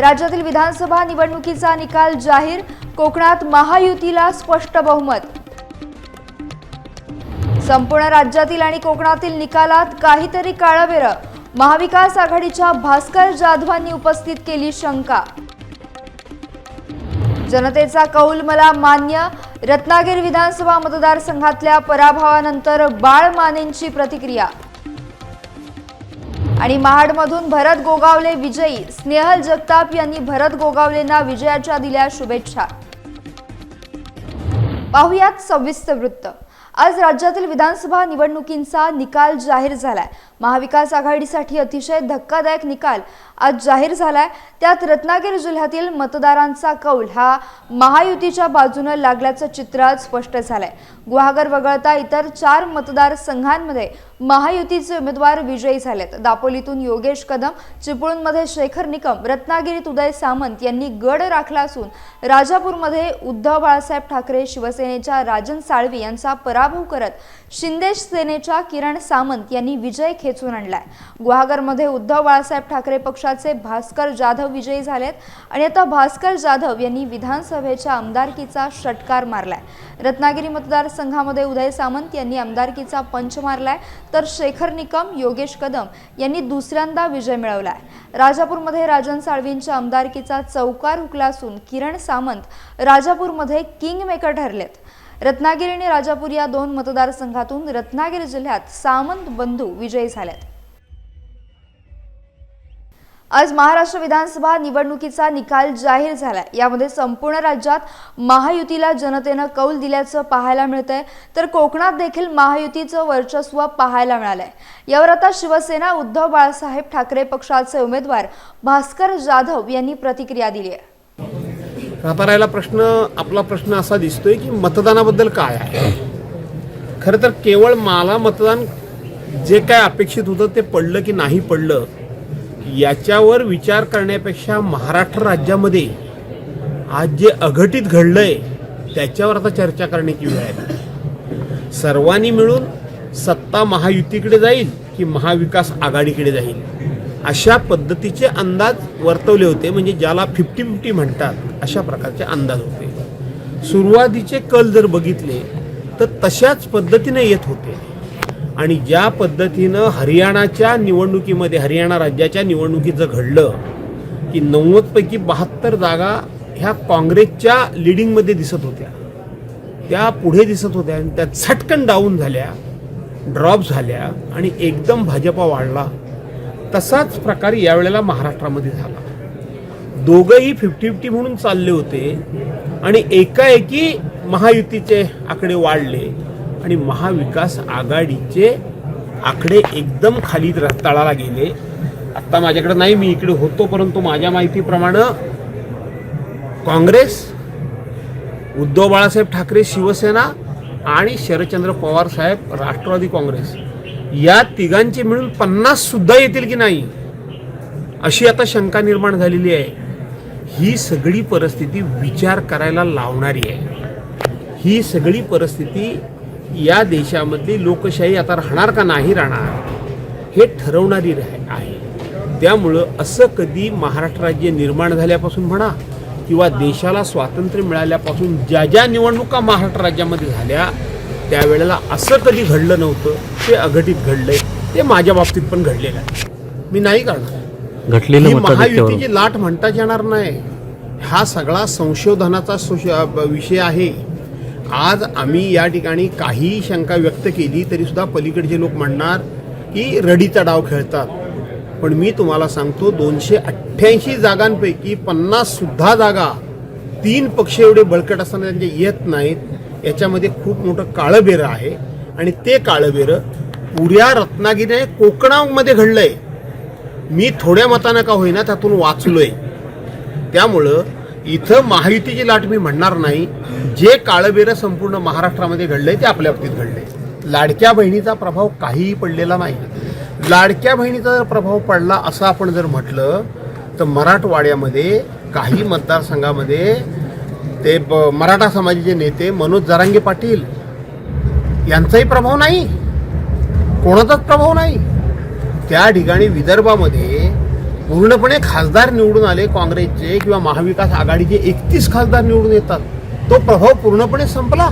राज्यातील विधानसभा निवडणुकीचा निकाल जाहीर कोकणात महायुतीला स्पष्ट बहुमत. संपूर्ण राज्यातील आणि कोकणातील निकालात काहीतरी काळावेरं महाविकास आघाडीच्या भास्कर जाधवांनी उपस्थित केली शंका. जनतेचा कौल मला मान्य रत्नागिरी विधानसभा मतदारसंघातल्या पराभवानंतर बाळ मानेंची प्रतिक्रिया. आणि महाडमधून भरत गोगावले विजयी. स्नेहल जगताप यांनी भरत गोगावलेंना विजयाच्या दिल्या शुभेच्छा. पाहुयात सविस्तर वृत्त. आज राज्यातील विधानसभा निवडणुकींचा निकाल जाहीर झालाय. महाविकास आघाडीसाठी अतिशय धक्कादायक निकाल आज जाहीर झालाय. त्यात रत्नागिरी जिल्ह्यातील मतदारांचा कौल हा महायुतीच्या बाजूनं लागल्याचं चित्र आज स्पष्ट झालंय. गुहागर वगळता इतर चार मतदारसंघांमध्ये महायुतीचे उमेदवार विजयी झालेत. दापोलीतून योगेश कदम चिपळूणमध्ये शेखर निकम रत्नागिरीत उदय सामंत यांनी गड राखला असून राजापूरमध्ये उद्धव बाळासाहेब ठाकरे शिवसेनेच्या राजन साळवी यांचा पराभव करत शिंदे सेनेच्या किरण सामंत यांनी विजय खेचून आणलाय. गुहागरमध्ये उद्धव बाळासाहेब ठाकरे पक्षाचे भास्कर जाधव विजयी झालेत आणि आता भास्कर जाधव यांनी विधानसभेच्या आमदारकीचा षटकार मारलाय. रत्नागिरी मतदारसंघामध्ये उदय सामंत यांनी आमदारकीचा पंच मारलाय तर शेखर निकम योगेश कदम यांनी दुसऱ्यांदा विजय मिळवलाय. राजापूरमध्ये राजन साळवींच्या आमदारकीचा चौकार हुकला असून किरण सामंत राजापूरमध्ये किंग मेकर ठरलेत. रत्नागिरी आणि राजापूर या दोन मतदारसंघातून रत्नागिरी जिल्ह्यात सामंत बंधू विजयी झाल्यात. आज महाराष्ट्र विधानसभा निवडणुकीचा निकाल जाहीर झालाय. यामध्ये संपूर्ण राज्यात महायुतीला जनतेनं कौल दिल्याचं पाहायला मिळतंय. तर कोकणात देखील महायुतीचं वर्चस्व पाहायला मिळालंय. यावर आता शिवसेना उद्धव बाळासाहेब ठाकरे पक्षाचे उमेदवार भास्कर जाधव यांनी प्रतिक्रिया दिली आहे. राहिला प्रश्न आपला प्रश्न असा दिसतोय की मतदानाबद्दल काय आहे? खरं तर केवळ मला मतदान जे काय अपेक्षित होतं ते पडलं की नाही पडलं याच्यावर विचार करण्यापेक्षा महाराष्ट्र राज्यामध्ये आज जे अघटित घडलंय त्याच्यावर आता चर्चा करण्याची वेळ आहे. सर्वांनी मिळून सत्ता महायुतीकडे जाईल की महाविकास आघाडीकडे जाईल? अशा पद्धतीचे अंदाज वर्तवले होते म्हणजे ज्याला फिफ्टी फिफ्टी म्हणतात अशा प्रकारचे अंदाज होते. सुरुवातीचे कल जर बघितले तर तशाच पद्धतीने येत होते. आणि ज्या पद्धतीनं हरियाणाच्या निवडणुकीमध्ये हरियाणा राज्याच्या निवडणुकीचं घडलं की नव्वदपैकी बहात्तर जागा ह्या काँग्रेसच्या लिडिंगमध्ये दिसत होत्या. त्या पुढे दिसत होत्या आणि त्या झटकन डाऊन झाल्या ड्रॉप झाल्या आणि एकदम भाजपा वाढला. तसाच प्रकार यावेळेला महाराष्ट्रामध्ये झाला. दोघंही फिफ्टी फिफ्टी म्हणून चालले होते आणि एकाएकी महायुतीचे आकडे वाढले आणि महाविकास आघाडीचे आकडे एकदम खाली र- तळाला गेले. आत्ता माझ्याकडे नाही मी इकडे होतो परंतु माझ्या माहितीप्रमाणे काँग्रेस उद्धव बाळासाहेब ठाकरे शिवसेना आणि शरदचंद्र पवार साहेब राष्ट्रवादी काँग्रेस या तिघांचे मिळून पन्नास सुद्धा येतील की नाही अशी आता शंका निर्माण झालेली आहे. ही सगळी परिस्थिती विचार करायला लावणारी आहे. ही सगळी परिस्थिती या देशामधली लोकशाही आता राहणार का नाही राहणार हे ठरवणारी आहे. त्यामुळं असं कधी महाराष्ट्र राज्य निर्माण झाल्यापासून म्हणा किंवा देशाला स्वातंत्र्य मिळाल्यापासून ज्या ज्या निवडणुका महाराष्ट्र राज्यामध्ये झाल्या त्यावेळेला असं कधी घडलं नव्हतं ते अघटित घडलंय ते माझ्या बाबतीत पण घडलेलं आहे. मी नाही करणार. घटलेलं महायुतीची लाट म्हणताच येणार नाही. हा सगळा संशोधनाचा सुश- विषय आहे. आज आम्ही या ठिकाणी काही शंका व्यक्त केली तरी सुद्धा पलीकडचे लोक म्हणणार की रडीचा डाव खेळतात. पण मी तुम्हाला सांगतो दोनशे अठ्ठ्याऐंशी जागांपैकी पन्नास सुद्धा जागा तीन पक्ष एवढे बळकट असताना त्यांचे येत नाहीत. याच्यामध्ये खूप मोठं काळंबेरं आहे. आणि ते काळंबेरं पुऱ्या रत्नागिरी कोकणामध्ये घडलंय. मी थोड्या मतानं का होईना त्यातून वाचलोय. त्यामुळं इथं महायुतीची लाट मी म्हणणार नाही. जे काळबेरं संपूर्ण महाराष्ट्रामध्ये घडलंय ते आपल्या बाबतीत घडलंय. लाडक्या बहिणीचा प्रभाव काहीही पडलेला नाही. लाडक्या बहिणीचा जर प्रभाव पडला असं आपण जर म्हटलं तर मराठवाड्यामध्ये काही मतदारसंघामध्ये ते ब- मराठा समाजाचे नेते मनोज जरांगे पाटील यांचाही प्रभाव नाही. कोणाचाच प्रभाव नाही. त्या ठिकाणी विदर्भामध्ये पूर्णपणे खासदार निवडून आले काँग्रेसचे किंवा महाविकास आघाडीचे एकतीस खासदार निवडून येतात. तो प्रभाव पूर्णपणे संपला.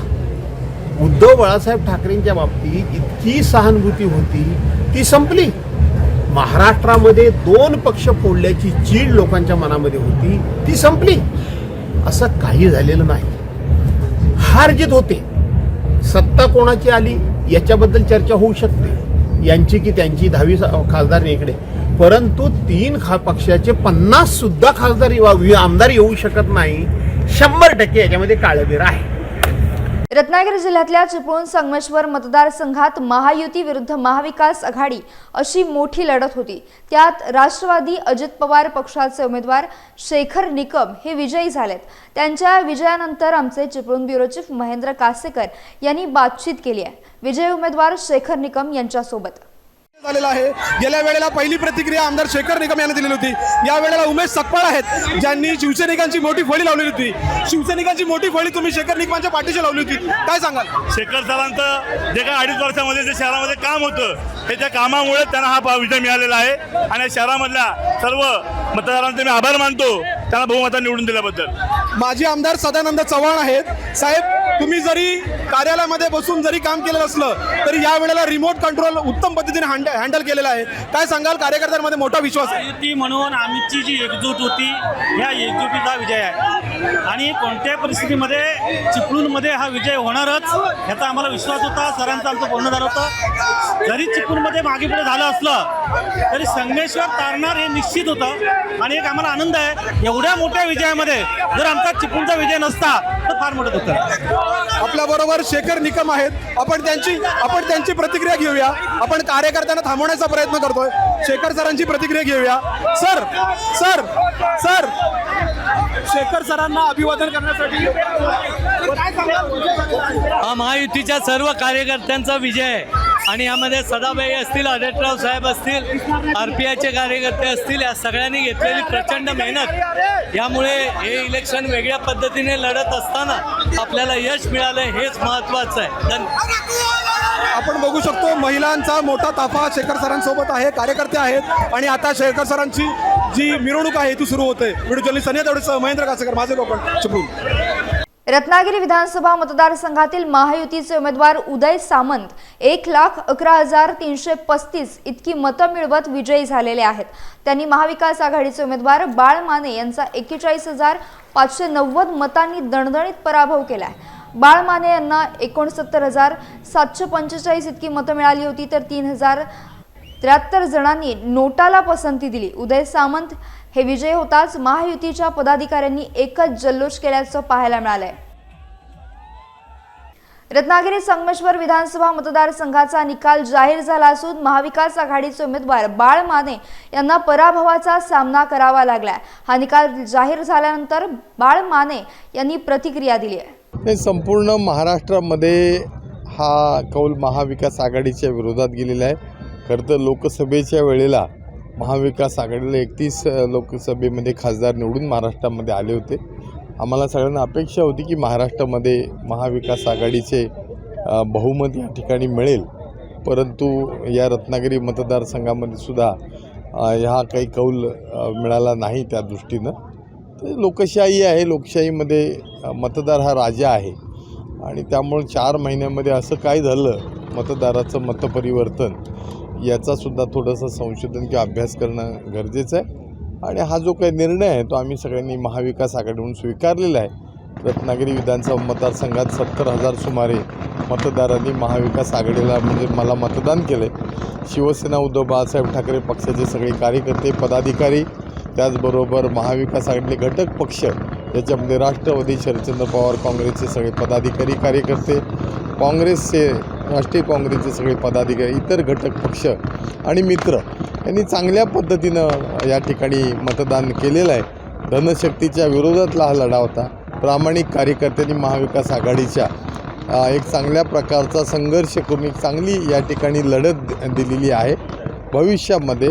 उद्धव बाळासाहेब ठाकरेंच्या बाबतीत इतकी सहानुभूती होती ती संपली. महाराष्ट्रामध्ये दोन पक्ष फोडल्याची चीड लोकांच्या मनामध्ये होती ती संपली. असं काही झालेलं नाही. हार जीत होते. सत्ता कोणाची आली याच्याबद्दल चर्चा होऊ शकते. यांची की त्यांची दहावी खासदार इकडे. परंतु तीन खा पक्षाचे पन्नास सुद्धा खासदार आमदार येऊ शकत नाही. शंभर टक्के याच्यामध्ये काळबेर आहे. रत्नागिरी जिल्ह्यातल्या चिपळूण संगमेश्वर मतदारसंघात महायुती विरुद्ध महाविकास आघाडी अशी मोठी लढत होती. त्यात राष्ट्रवादी अजित पवार पक्षाचे उमेदवार शेखर निकम हे विजयी झालेत. त्यांच्या विजयानंतर आमचे चिपळूण ब्युरो चीफ महेंद्र कासेकर यांनी बातचीत केली आहे. विजयी उमेदवार शेखर निकम यांच्यासोबत. झालेला आहे. गेल्या वेळेला पहिली प्रतिक्रिया आमदार शेखर निकम यांनी दिलेली होती. या वेळेला उमेश सकपाळ आहेत ज्यांनी शिवसैनिकांची मोठी फळी लावलेली होती. शिवसैनिकांची मोठी फळी तुम्ही शेखर निकमांच्या पाठीशी लावली होती. काय सांगाल? शेखर सरांचं जे काय अडीच वर्षामध्ये जे शहरामध्ये काम होतं हे त्या कामामुळे त्यांना हा विजय मिळालेला आहे. आणि शहरामधल्या सर्व मतदारांचे मी आभार मानतो त्यांना बहुमतात निवडून दिल्याबद्दल. माजी आमदार सदानंद चव्हाण आहेत. साहेब तुम्ही जरी कार्यालयामध्ये बसून जरी काम केलं असलं तरी या वेळेला रिमोट कंट्रोल उत्तम पद्धतीने हँड हँडल केलेलं आहे. काय सांगाल? कार्यकर्त्यांमध्ये मोठा विश्वास आहे. युती म्हणून आमची जी एकजूट होती ह्या एकजुटीचा विजय आहे. आणि कोणत्याही परिस्थितीमध्ये चिपळूणमध्ये हा विजय होणारच ह्याचा आम्हाला विश्वास होता. सरांचं आमचं बोलणं झालं होतं. जरी चिपळूणमध्ये मागे पुढे झालं असलं तरी संगमेश्वर तारणार हे निश्चित होतं. आणि एक आम्हाला आनंद आहे एवढ्या मोठ्या विजयामध्ये जर आमचा चिपळूणचा विजय नसता तर फार मोठं होतं आपल्या बरोबर शेखर निकम आहेत. आपण त्यांची आपण त्यांची प्रतिक्रिया घेऊया. आपण कार्यकर्त्यांना थांबवण्याचा प्रयत्न करतोय. शेखर सरांची प्रतिक्रिया घेऊया. Sir sir sir. शेखर सरांना अभिवादन करण्यासाठी. हा महायुतीच्या सर्व कार्यकर्त्यांचा विजय आहे. आणि यामध्ये सदाबाई असतील आदित्यराव साहेब असतील आर पी आयचे कार्यकर्ते असतील या सगळ्यांनी घेतलेली प्रचंड मेहनत. यामुळे हे इलेक्शन वेगळ्या पद्धतीने लढत असताना आपल्याला यश मिळालं हेच महत्त्वाचं आहे. धन्यवाद आपण बघू शकतो महिलांचा मोठा ताफा शेखर सरांसोबत आहे कार्यकर्ते आहेत. आणि आता शेखर सरांची जी मिरवणूक आहे ती सुरू होते. व्हिडिओ जर्नलिस्ट सनिया तेवढे महेंद्र कासेकर माझे कोकण चिपळूण. रत्नागिरी विधानसभा मतदारसंघातील महायुतीचे उमेदवार उदय सामंत एक लाख अकरा हजार तीनशे पस्तीस इतकी मतं मिळवत विजयी झालेले आहेत. त्यांनी महाविकास आघाडीचे उमेदवार बाळ माने यांचा एक्केचाळीस हजार पाचशे नव्वद मतांनी दणदणीत पराभव केला आहे बाळ माने यांना एकोणसत्तर हजार सातशे पंचेचाळीस इतकी मतं मिळाली होती तर तीन हजार त्र्याहत्तर जणांनी नोटाला पसंती दिली. उदय सामंत हे विजय होताच महायुतीच्या पदाधिकाऱ्यांनी एकच जल्लोष केल्याचं पाहायला मिळालंय. रत्नागिरी संगमेश्वर विधानसभा मतदारसंघाचा निकाल जाहीर झाला असून महाविकास आघाडीचे उमेदवार बाळ माने यांना पराभवाचा सामना करावा लागलाय. हा निकाल जाहीर झाल्यानंतर बाळ माने यांनी प्रतिक्रिया दिली आहे. हे संपूर्ण महाराष्ट्रामध्ये हा कौल महाविकास आघाडीच्या विरोधात गेलेला आहे. खरं तर लोकसभेच्या वेळेला महाविकास आघाडीला एकतीस लोकसभेमध्ये खासदार निवडून महाराष्ट्रामध्ये आले होते. आम्हाला सगळ्यांना अपेक्षा होती की महाराष्ट्रामध्ये महाविकास आघाडीचे बहुमत या ठिकाणी मिळेल. परंतु या रत्नागिरी मतदारसंघामध्ये सुद्धा हा ह्या काही कौल मिळाला नाही त्या दृष्टीनं. तर लोकशाही आहे लोकशाहीमध्ये मतदार हा राजा आहे. आणि त्यामुळे चार महिन्यामध्ये असं काय झालं मतदाराचं मतपरिवर्तन? याचासुद्धा थोडंसं संशोधन किंवा अभ्यास करणं गरजेचं आहे. आणि हा जो काही निर्णय आहे तो आम्ही सगळ्यांनी महाविकास आघाडीहून स्वीकारलेला आहे. रत्नागिरी विधानसभा मतदारसंघात सत्तर हजार सुमारे मतदारांनी महाविकास आघाडीला म्हणजे मला मतदान केलं आहे शिवसेना उद्धव बाळासाहेब ठाकरे पक्षाचे सगळे कार्यकर्ते पदाधिकारी त्याचबरोबर महाविकास आघाडीतले घटक पक्ष याच्यामध्ये राष्ट्रवादी शरदचंद्र पवार काँग्रेसचे सगळे पदाधिकारी कार्यकर्ते काँग्रेसचे राष्ट्रीय काँग्रेसचे सगळे पदाधिकारी इतर घटक पक्ष आणि मित्र यांनी चांगल्या पद्धतीनं या ठिकाणी मतदान केलेलं आहे. धनशक्तीच्या विरोधातला हा लढा होता. प्रामाणिक कार्यकर्त्यांनी महाविकास आघाडीच्या एक चांगल्या प्रकारचा संघर्ष करून एक चांगली या ठिकाणी लढत दिलेली आहे. भविष्यामध्ये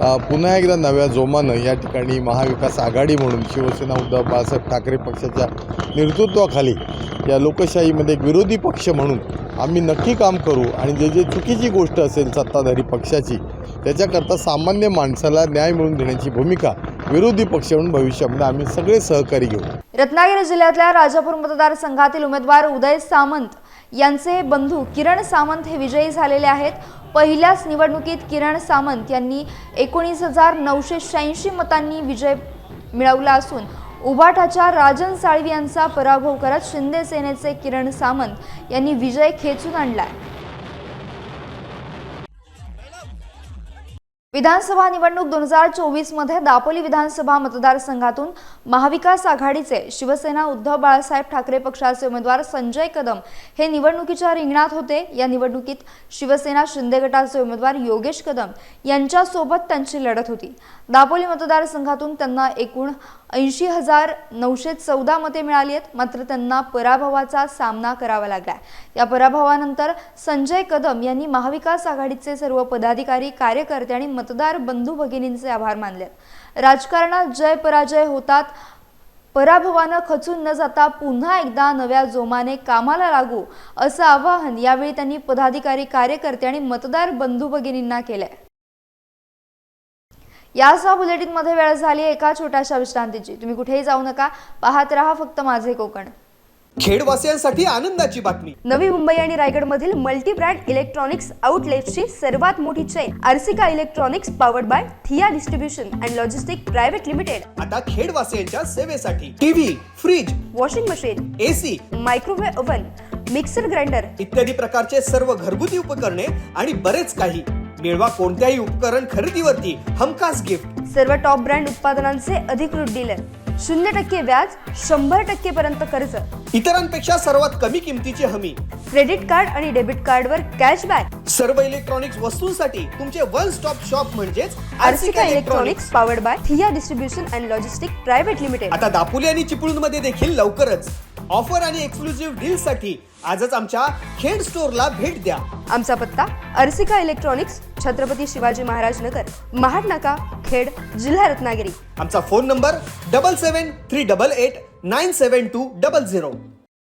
पुन्हा एकदा नव्या जोमानं या ठिकाणी महाविकास आघाडी म्हणून शिवसेना उद्धव बाळासाहेब ठाकरे पक्षाच्या नेतृत्वाखाली या लोकशाहीमध्ये एक विरोधी पक्ष म्हणून आम्ही नक्की काम करू आणि जे जे चुकीची गोष्ट असेल सत्ताधारी पक्षाची त्याच्याकरता सामान्य माणसाला न्याय मिळवून देण्याची भूमिका विरोधी पक्ष म्हणून भविष्यामध्ये आम्ही सगळे सहकारी घेऊ. रत्नागिरी जिल्ह्यातल्या राजापूर मतदारसंघातील उमेदवार उदय सामंत यांचे बंधू किरण सामंत हे विजयी झालेले आहेत. पहिल्याच निवडणुकीत किरण सामंत यांनी एकोणीस हजार नऊशे शहाऐंशी मतांनी विजय मिळवला असून उबाटाच्या राजन साळवी यांचा पराभव करत शिंदे सेनेचे किरण सामंत यांनी विजय खेचून आणलाय. विधानसभा निवडणूक दोन हजार चोवीसमध्ये दापोली विधानसभा मतदारसंघातून महाविकास आघाडीचे शिवसेना उद्धव बाळासाहेब ठाकरे पक्षाचे उमेदवार संजय कदम हे निवडणुकीच्या रिंगणात होते. या निवडणुकीत शिवसेना शिंदे गटाचे उमेदवार योगेश कदम यांच्यासोबत त्यांची लढत होती. दापोली मतदारसंघातून त्यांना एकूण ऐंशी हजार नऊशे चौदा मते मिळाली आहेत. मात्र त्यांना पराभवाचा सामना करावा लागला या पराभवानंतर संजय कदम यांनी महाविकास आघाडीचे सर्व पदाधिकारी कार्यकर्ते आणि मतदार बंधू भगिनींचे आभार मानले राजकारणात जय पराजय होतात. पराभवानं खचून न जाता पुन्हा एकदा नव्या जोमाने कामाला लागू असं आवाहन यावेळी त्यांनी पदाधिकारी कार्यकर्ते आणि मतदार बंधू भगिनींना केलंय. यासह बुलेटिनमध्ये वेळ झाली एका छोट्याशा विश्रांतीची. तुम्ही कुठेही जाऊ नका. पाहत रहा फक्त माझे कोकण. खेडवासियांसाठी आनंदाची बातमी. नवी मुंबई आणि रायगडमधील मल्टी ब्रँड इलेक्ट्रॉनिक्स आउटलेट्सची सर्वात मोठी chain Arsika electronics powered by Thia distribution and logistic private limited. आता खेडवासियांच्या सेवेसाठी TV fridge washing machine AC microwave oven mixer grinder इत्यादी प्रकारचे सर्व घरगुती उपकरणे आणि बरेच काही. मिळवा कोणत्याही उपकरण खरेदीवरती हमखास गिफ्ट सर्व टॉप ब्रँड उत्पादनांचे अधिकृत डीलर शून्य टक्के व्याज शंभर टक्के पर्यंत कर्ज. इतरांपेक्षा सर्वात कमी किमतीची हमी. क्रेडिट कार्ड आणि डेबिट कार्डवर कॅशबॅक सर्व इलेक्ट्रॉनिक्स वस्तूंसाठी तुमचे वन स्टॉप शॉप म्हणजेच Arsika electronics powered by Thia distribution and logistic private limited आता दापोली आणि चिपळूणमध्ये देखील लवकरच. ऑफर आणि एक्सक्लुझिव्ह डील साठी आजच आमच्या खेड स्टोअरला भेट द्या. आमचा पत्ता अर्सिका इलेक्ट्रॉनिक्स छत्रपती शिवाजी महाराज नगर महाड नाका खेड जिल्हा रत्नागिरी. आमचा phone number double seven three double eight nine seven two double zero.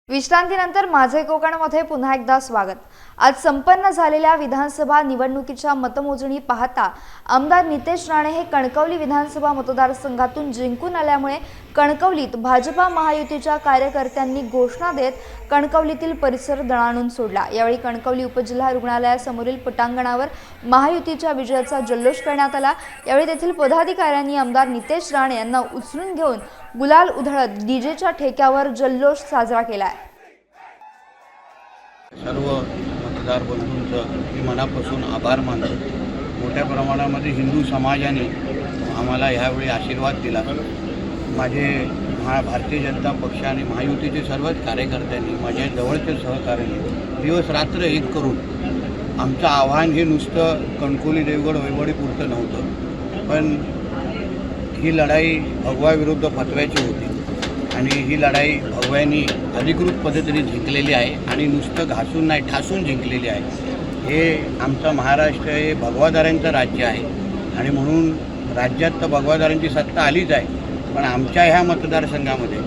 विश्रांतीनंतर माझे कोकणमध्ये पुन्हा एकदा स्वागत. आज संपन्न झालेल्या विधानसभा निवडणुकीच्या मतमोजणी पाहता आमदार नितेश राणे हे कणकवली विधानसभा मतदारसंघातून जिंकून आल्यामुळे कणकवलीत भाजपा महायुतीच्या कार्यकर्त्यांनी घोषणा देत कणकवलीतील परिसर दणाणून सोडला. यावेळी कणकवली उपजिल्हा रुग्णालयासमोरील पटांगणावर महायुतीच्या विजयाचा जल्लोष करण्यात आला. यावेळी तेथील पदाधिकाऱ्यांनी आमदार नितेश राणे यांना उचलून घेऊन गुलाल उधळत डीजेच्या ठेक्यावर जल्लोष साजरा केलाय. सर्व सरदार बंधूंचं मी मनापासून आभार मानतो. मोठ्या प्रमाणामध्ये हिंदू समाजाने आम्हाला ह्यावेळी आशीर्वाद दिला. माझे महा भारतीय जनता पक्ष आणि महायुतीचे सर्वच कार्यकर्त्यांनी माझ्या जवळचे सहकार्याने दिवस रात्र एक करून आमचं आव्हान हे नुसतं कणकोली देवगड वैवडीपुरतं नव्हतं. पण ही लढाई भगवाविरुद्ध फतव्याची होती. आणि ही लढाई भगव्यांनी अधिकृत पद्धतीने जिंकलेली आहे आणि नुसतं घासून नाही ठासून जिंकलेली आहे. हे आमचं महाराष्ट्र हे भगवादारांचं राज्य आहे. आणि म्हणून राज्यात तर भगवादारांची सत्ता आलीच आहे पण आमच्या ह्या मतदारसंघामध्ये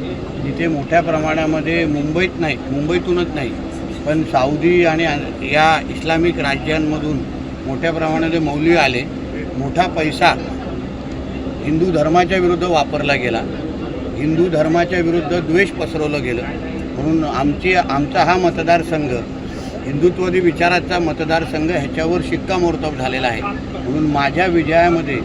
जिथे मोठ्या प्रमाणामध्ये मुंबईत नाही मुंबईतूनच नाही पण साऊदी आणि या इस्लामिक राज्यांमधून मोठ्या प्रमाणामध्ये मौल्य आले मोठा पैसा हिंदू धर्माच्या विरुद्ध वापरला गेला हिंदू धर्माच्या विरुद्ध द्वेष पसरवलं गेलं. म्हणून आमची आमचा हा मतदारसंघ हिंदुत्ववादी विचाराचा मतदारसंघ ह्याच्यावर शिक्कामोर्तब झालेला आहे. म्हणून माझ्या विजयामध्ये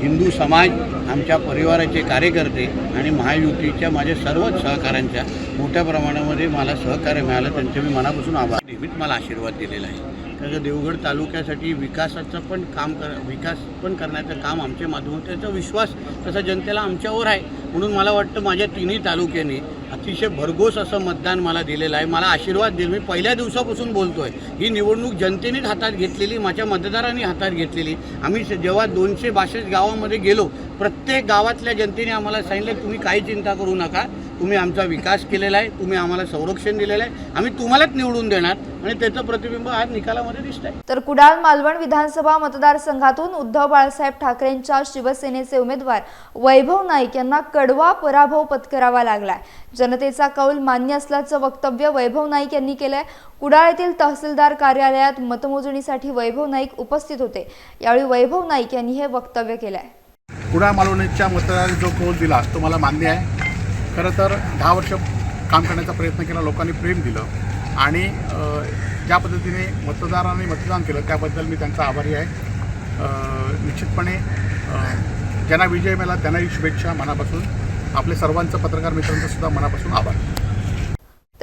हिंदू समाज आमच्या परिवाराचे कार्यकर्ते आणि महायुतीच्या माझ्या सर्वच सहकाऱ्यांच्या मोठ्या प्रमाणामध्ये मला सहकार्य मिळालं. त्यांचे मी मनापासून आभार. नेहमीच मला आशीर्वाद दिलेला आहे. कारण देवगड तालुक्यासाठी विकासाचं पण काम कर विकास पण करण्याचं काम आमच्या माध्यमातून त्याचा विश्वास तसा जनतेला आमच्यावर आहे. म्हणून मला वाटतं माझ्या तिन्ही तालुक्यांनी अतिशय भरघोस असं मतदान मला दिलेलं आहे. मला आशीर्वाद दिले मी पहिल्या दिवसापासून बोलतो आहे ही निवडणूक जनतेनेच हातात घेतलेली माझ्या मतदारांनी हातात घेतलेली. आम्ही जेव्हा दोनशे बासष्ट गावामध्ये गेलो प्रत्येक गावातल्या जनतेने आम्हाला सांगितलं तुम्ही काही चिंता करू नका तुम्ही आमचा विकास केलेला आहे तुम्ही आम्हाला संरक्षण दिलेलं आहे आम्ही तुम्हालाच निवडून देणार आणि त्याचं प्रतिबिंब आज निकालामध्ये दिसत आहे तर कुडाळ मालवण विधानसभा मतदारसंघातून उद्धव बाळासाहेब ठाकरेंच्या शिवसेनेचे उमेदवार वैभव नाईक यांना कडवा पराभव पत्करावा लागलाय. जनतेचा कौल मान्य असल्याचं वक्तव्य वैभव नाईक यांनी केलंय. कुडाळ येथील तहसीलदार कार्यालयात मतमोजणीसाठी वैभव नाईक उपस्थित होते. यावेळी वैभव नाईक यांनी हे वक्तव्य केलंय. कुडाळ मालवणीच्या मतदारांनी जो कौल दिला तो मला मान्य आहे. खरं तर दहा वर्ष काम करण्याचा प्रयत्न केला लोकांनी प्रेम दिलं आणि ज्या पद्धतीने मतदारांनी मतदान केलं त्याबद्दल मी त्यांचा आभारी आहे. निश्चितपणे ज्यांना विजय मिळाला त्यांनाही शुभेच्छा मनापासून. आपले सर्वांचं पत्रकार मित्रांचं सुद्धा मनापासून आभार.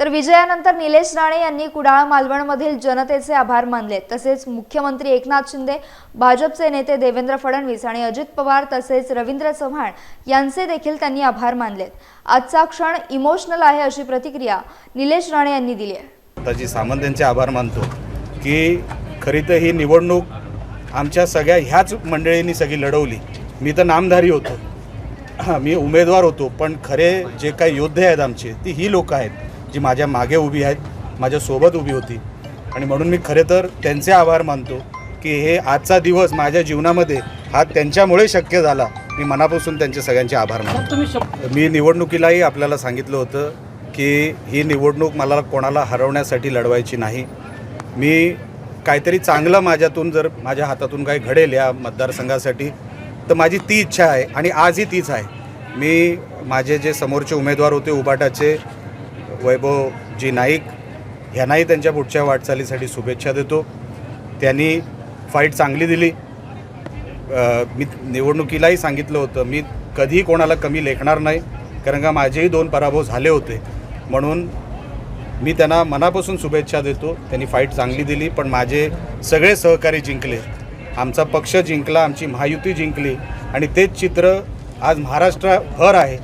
तर विजयानंतर निलेश राणे यांनी कुडाळ मालवणमधील जनतेचे आभार मानले. तसेच मुख्यमंत्री एकनाथ शिंदे भाजपचे नेते देवेंद्र फडणवीस आणि अजित पवार तसेच रवींद्र चव्हाण यांचे देखील त्यांनी आभार मानलेत आजचा क्षण इमोशनल आहे अशी प्रतिक्रिया निलेश राणे यांनी दिली आहे. ताजी सामंत यांचे आभार मानतो की खरी तर ही निवडणूक आमच्या सगळ्या ह्याच मंडळींनी सगळी लढवली. मी तर नामधारी होतो. हां मी उमेदवार होतो पण खरे जे काही योद्धे आहेत आमचे ती ही लोकं आहेत. जी माझ्या मागे उभी आहेत माझ्यासोबत उभी होती. आणि म्हणून मी खरे तर त्यांचे आभार मानतो की हे आजचा दिवस माझ्या जीवनामध्ये हा त्यांच्यामुळे शक्य झाला. मी मनापासून त्यांचे सगळ्यांचे आभार मानतो. मी निवडणुकीलाही आपल्याला सांगितलं होतं की ही निवडणूक मला कोणाला हरवण्यासाठी लढवायची नाही. मी काहीतरी चांगलं माझ्यातून जर माझ्या हातातून काही घडेल या मतदारसंघासाठी तर माझी ती इच्छा आहे आणि आजही तीच आहे. मी माझे जे समोरचे उमेदवार होते उबाटाचे वैभवजी नाईक ह्यांनाही त्यांच्या पुढच्या वाटचालीसाठी शुभेच्छा देतो. त्यांनी फाईट चांगली दिली. मी निवडणुकीलाही सांगितलं होतं मी कधीही कोणाला कमी लेखणार नाही कारण का माझेही दोन पराभव झाले होते. म्हणून मी त्यांना मनापासून शुभेच्छा देतो. त्यांनी फाईट चांगली दिली पण माझे सगळे सहकारी जिंकले. आमचा पक्ष जिंकला आमची महायुती जिंकली आणि तेच चित्र आज महाराष्ट्रभर आहे.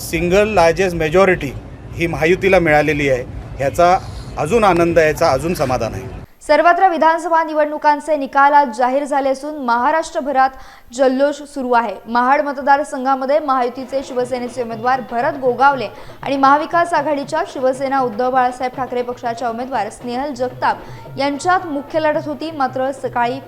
सिंगल लार्जेस्ट मेजॉरिटी ही महायुतीला मिळालेली आहे ह्याचा अजून आनंद याचा अजून समाधान आहे. सर्वत्र विधानसभा निवडणुकांचे निकाल आज जाहीर झाले असून महाराष्ट्रभरात जल्लोष सुरू आहे. महाड मतदारसंघामध्ये महायुतीचे शिवसेनेचे उमेदवार भरत गोगावले आणि महाविकास आघाडीच्या शिवसेना उद्धव बाळासाहेब ठाकरे पक्षाच्या उमेदवार स्नेहल जगताप यांच्यात मुख्य लढत होती. मात्र सकाळी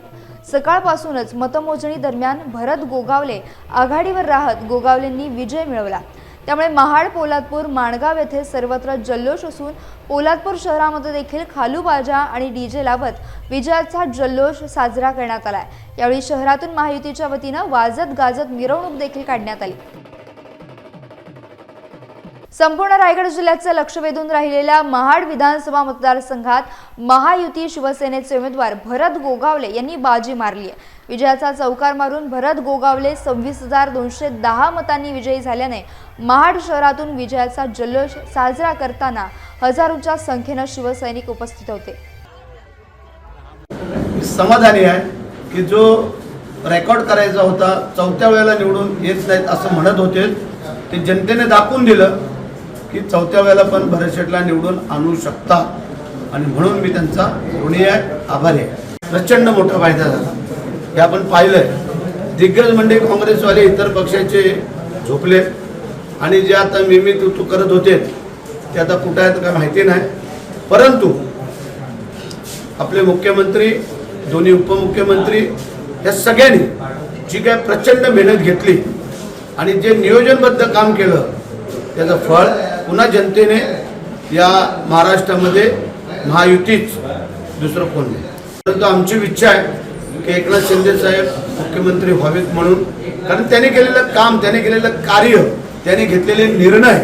सकाळपासूनच मतमोजणी दरम्यान भरत गोगावले आघाडीवर राहत गोगावलेंनी विजय मिळवला. त्यामुळे महाड पोलादपूर माणगाव येथे सर्वत्र जल्लोष असून पोलादपूर शहरामध्ये देखील खालूबाजा आणि डीजे लावत विजयाचा जल्लोष साजरा करण्यात आला यावेळी शहरातून महायुतीच्या वतीनं वाजत गाजत मिरवणूक देखील काढण्यात आली. संपूर्ण रायगड जिल्ह्याचं लक्ष वेधून राहिलेल्या महाड विधानसभा मतदारसंघात महायुती शिवसेनेचे उमेदवार भरत गोगावले यांनी बाजी मारली आहे. विजयाचा चौकार मारून भरत गोगावले सव्वीस हजार दोनशे दहा मतांनी विजयी झाल्याने महाड शहरातून विजयाचा जल्लोष साजरा करताना हजारोंच्या संख्येनं शिवसैनिक उपस्थित होते. समाधानी आहे की जो रेकॉर्ड करायचा होता चौथ्या वेळेला निवडून येत नाहीत असं म्हणत होते. ते जनतेने दाखवून दिलं. की चौथ्या वेळेला पण भरत शेटला निवडून आणू शकता. आणि म्हणून मी त्यांचा ऋणी आहे आभारी आहे. प्रचंड मोठा फायदा झाला. हे आपण पाहिलंय. दिग्गज म्हणजे काँग्रेसवाले इतर पक्षाचे झोपले. आणि जे आता मी मी तू तू करत होते ते आता कुठं आहेत काय माहिती नाही. परंतु आपले मुख्यमंत्री दोन्ही उपमुख्यमंत्री या सगळ्यांनी जी काय प्रचंड मेहनत घेतली आणि जे नियोजनबद्ध काम केलं त्याचं फळ पुन्हा जनतेने या महाराष्ट्रामध्ये महायुतीच दुसरं कोण नाही. परंतु आमची इच्छा आहे की एकनाथ शिंदे साहेब मुख्यमंत्री व्हावेत म्हणून. कारण त्याने केलेलं काम त्याने केलेलं कार्य त्याने घेतलेले निर्णय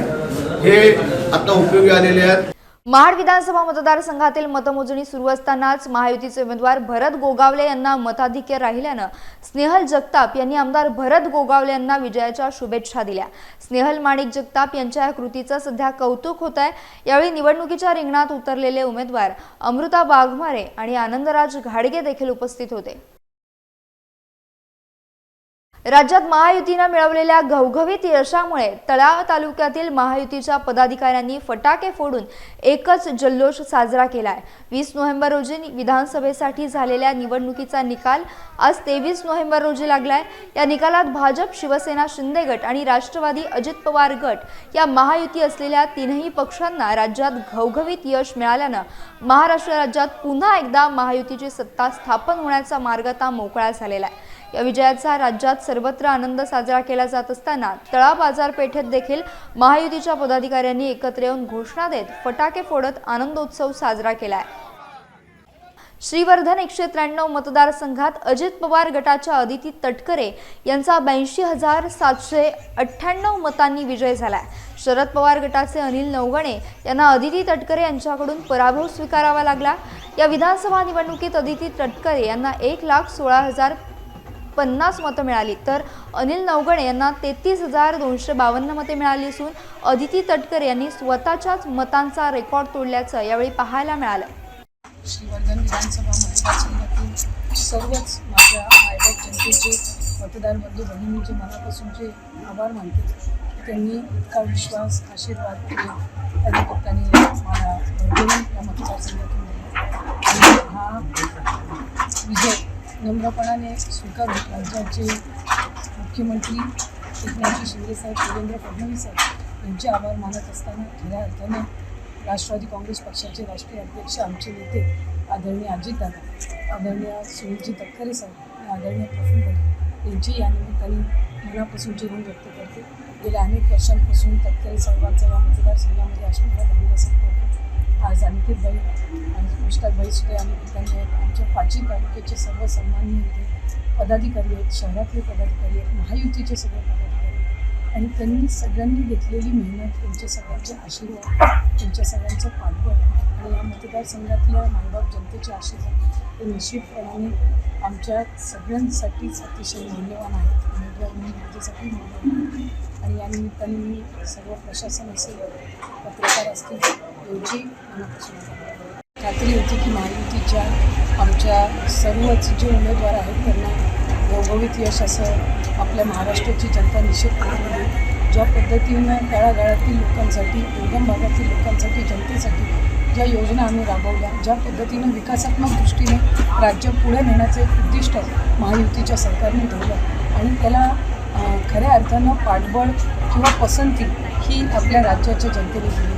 हे आता उपयोगी आलेले आहेत. महाड विधानसभा मतदारसंघातील मतमोजणी सुरू असतानाच महायुतीचे उमेदवार भरत गोगावले यांना मताधिक्य राहिल्यानं स्नेहल जगताप यांनी आमदार भरत गोगावले यांना विजयाच्या शुभेच्छा दिल्या. स्नेहल माणिक जगताप यांच्या या कृतीचं सध्या कौतुक होत आहे. यावेळी निवडणुकीच्या रिंगणात उतरलेले उमेदवार अमृता वाघमारे आणि आनंदराज घाडगे देखील उपस्थित होते. राज्यात महायुतीनं मिळवलेल्या घवघवीत यशामुळे तळाव तालुक्यातील महायुतीच्या पदाधिकाऱ्यांनी फटाके फोडून एकच जल्लोष साजरा केलाय. वीस नोव्हेंबर रोजी विधानसभेसाठी झालेल्या निवडणुकीचा निकाल आज तेवीस नोव्हेंबर रोजी लागलाय. या निकालात भाजप शिवसेना शिंदे गट आणि राष्ट्रवादी अजित पवार गट या महायुती असलेल्या तीनही पक्षांना राज्यात घवघवीत यश मिळाल्यानं महाराष्ट्र राज्यात पुन्हा एकदा महायुतीची सत्ता स्थापन होण्याचा मार्ग आता मोकळा झालेला आहे. या विजयाचा राज्यात सर्वत्र आनंद साजरा केला जात असताना तळा बाजारपेठेत देखील महायुतीच्या पदाधिकाऱ्यांनी एकत्र येऊन घोषणा देत फटाके फोडत आनंदोत्सव साजरा केलाय. श्रीवर्धन एकशे त्र्याण्णव मतदारसंघात अजित पवार गटाच्या अदिती तटकरे यांचा ब्याऐंशी हजार सातशे अठ्ठ्याण्णव मतांनी विजय झालाय. शरद पवार गटाचे अनिल नवगणे यांना अदिती तटकरे यांच्याकडून पराभव स्वीकारावा लागला. या विधानसभा निवडणुकीत अदिती तटकरे यांना एक लाख सोळा हजार पन्नास मतं मिळाली. तर अनिल नवगणे यांना तेहतीस हजार दोनशे बावन्न मते मिळाली असून अदिती तटकर यांनी स्वतःच्याच मतांचा रेकॉर्ड तोडल्याचं यावेळी पाहायला मिळालं. श्रीवर्धन विधानसभा मतदारसंघातील सर्वच माझ्या मायबाप जनतेचे मतदार बंधू भगिनींचे मनापासूनचे आभार मानते. त्यांनी इतका विश्वास आशीर्वाद दिले. त्या निमित्ताने मला या मतदारसंघातून दिला. हा विजय नम्रपणाने स्वीकारून राज्याचे मुख्यमंत्री एकनाथजी शिंदेसाहेब देवेंद्र फडणवीस साहेब यांचे आभार मानत असताना खऱ्या अर्थाने राष्ट्रवादी काँग्रेस पक्षाचे राष्ट्रीय अध्यक्ष आमचे नेते आदरणीय अजितदादा आदरणीय सुनीलजी तटकरे साहेब आदरणीय प्रफुल्ल भट यांची या निमित्ताने मनापासूनचे ऋण व्यक्त करते. गेल्या अनेक वर्षांपासून तटकरे साहेबांचा या मतदारसंघामध्ये आशीर्वाद झालेला संपर्क आज अनिकेत आणि मुश्ताक बाई सुद्धा या निमित्ताने आहेत. आमच्या पाची तालुक्याचे सर्व सन्मान्य होते. पदाधिकारी आहेत शहरातले पदाधिकारी आहेत महायुतीचे सगळे पदाधिकारी आहेत. आणि त्यांनी सगळ्यांनी घेतलेली मेहनत त्यांच्या सगळ्यांचे आशीर्वाद त्यांच्या सगळ्यांचं पाठबळ आणि या मतदारसंघातल्या मायबाप जनतेचे आशीर्वाद ते निश्चितपणाने आमच्या सगळ्यांसाठीच अतिशय मौल्यवान आहेत. उमेदवार म्हणून माझ्यासाठी मौल्यवान आणि या निमित्ताने मी सर्व प्रशासन असेल पत्रकार असतील यांची खात्री होती की महायुतीच्या आमच्या सर्वच जे उमेदवार आहेत त्यांना घवघवीत यश असं आपल्या महाराष्ट्राची जनता निश्चित करत ज्या पद्धतीनं तळागाळातील लोकांसाठी दुर्गम भागातील लोकांसाठी जनतेसाठी ज्या योजना आम्ही राबवल्या ज्या पद्धतीनं विकासात्मक दृष्टीने राज्य पुढे नेण्याचं एक उद्दिष्ट महायुतीच्या सरकारने ठेवलं आणि त्याला खऱ्या अर्थानं पाठबळ किंवा पसंती ही आपल्या राज्याच्या जनतेने दिली.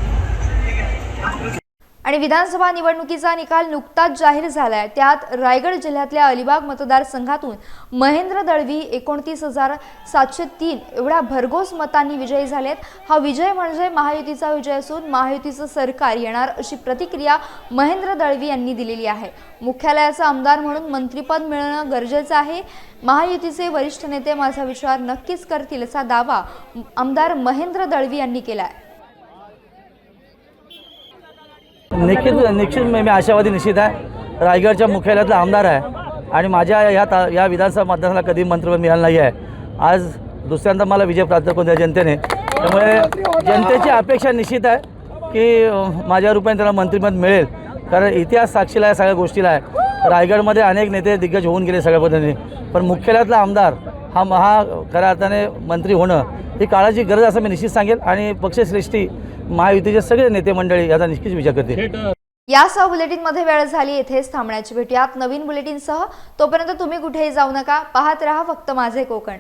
आणि विधानसभा निवडणुकीचा निकाल नुकताच जाहीर झालाय. त्यात रायगड जिल्ह्यातल्या अलिबाग मतदारसंघातून महेंद्र दळवी एकोणतीस हजार सातशे तीन. एवढ्या भरघोस मतांनी विजयी झालेत. हा विजय म्हणजे महायुतीचा विजय असून महायुतीचं सरकार येणार अशी प्रतिक्रिया महेंद्र दळवी यांनी दिलेली आहे. मुख्यालयाचा आमदार म्हणून मंत्रिपद मिळणं गरजेचं आहे. महायुतीचे वरिष्ठ नेते माझा विचार नक्कीच करतील असा दावा आमदार महेंद्र दळवी यांनी केला आहे निश्चित निश्चित मी मी आशावादी निश्चित आहे. रायगडच्या मुख्यालयातला आमदार आहे. आणि माझ्या या ता या विधानसभा मतदानाला कधी मंत्रिपद मिळालं नाही आहे आज दुसऱ्यांदा मला विजय प्राप्त करून द्या जनतेने. त्यामुळे जनतेची अपेक्षा निश्चित आहे की माझ्या रूपाने त्याला मंत्रिपद मिळेल. कारण इतिहास साक्षीला या सगळ्या गोष्टीला आहे. रायगडमध्ये अनेक नेते दिग्गज होऊन गेले सगळ्या पद्धतीने. पण मुख्यालयातला आमदार हा महा खऱ्या अर्थाने मंत्री होणं ही काळाची गरज असं मी निश्चित सांगेल. आणि पक्षश्रेष्ठी महायुतीचे सगळे नेते मंडळी याचा निश्चित विचार करतील. यासह बुलेटिनमध्ये वेळ झाली येथेच थांबण्याची. भेटूयात नवीन बुलेटिनसह. तोपर्यंत तुम्ही कुठेही जाऊ नका. पाहत रहा फक्त माझे कोकण.